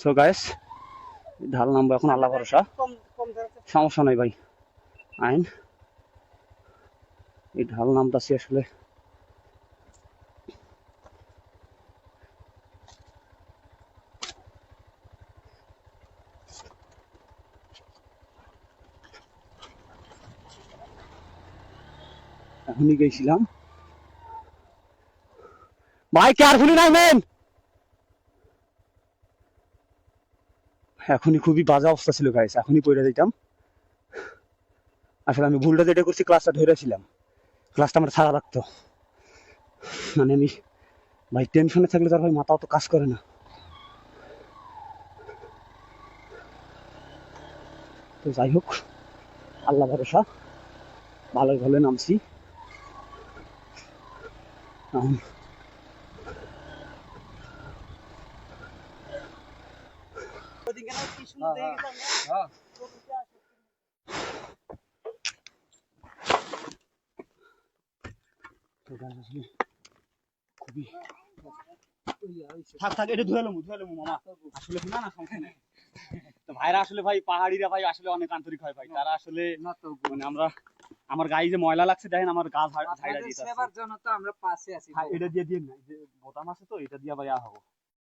So guys ঢাল নামবো এখন আল্লাহ ভরসা। সমস্যা নাই ভাই। আইন। এই ঢাল নামতাছি আসলে। এখনই গেছিলাম। ভাই কেয়ারফুলি নামবেন এখনই খুবই বাজে অবস্থা ছিল গাইস এখনই পড়ে যেতাম আসলে আমি ভুলটা যেটা করছি ক্লাসটা ধরেছিলাম ক্লাসটা আমার ছাড়া রাখতো। মানে আমি, ভাই টেনশনে থাকলে তার ভাই মাথাও তো কাজ করে না। তো যাই হোক, আল্লাহ ভরসা। ভালোই ভালো নামছি তো গাছ আসলে খুবই থাক থাক এটা ধুয়ে লমু ধুয়ে লমু মামা আসলে না না সমস্যা নেই তো ভাইরা আসলে ভাই পাহাড়িরা ভাই আসলে অনেক আন্তরিক হয় ভাই তারা আসলে মানে আমরা আমার গায়ে যে ময়লা লাগছে দেখেন আমার গা ঝাড়া সেবার জন্য তো আমরা পাশে আছি এটা দিয়ে দিয়ে বোতাম আছে তো এটা দিয়ে ভাই আ হব।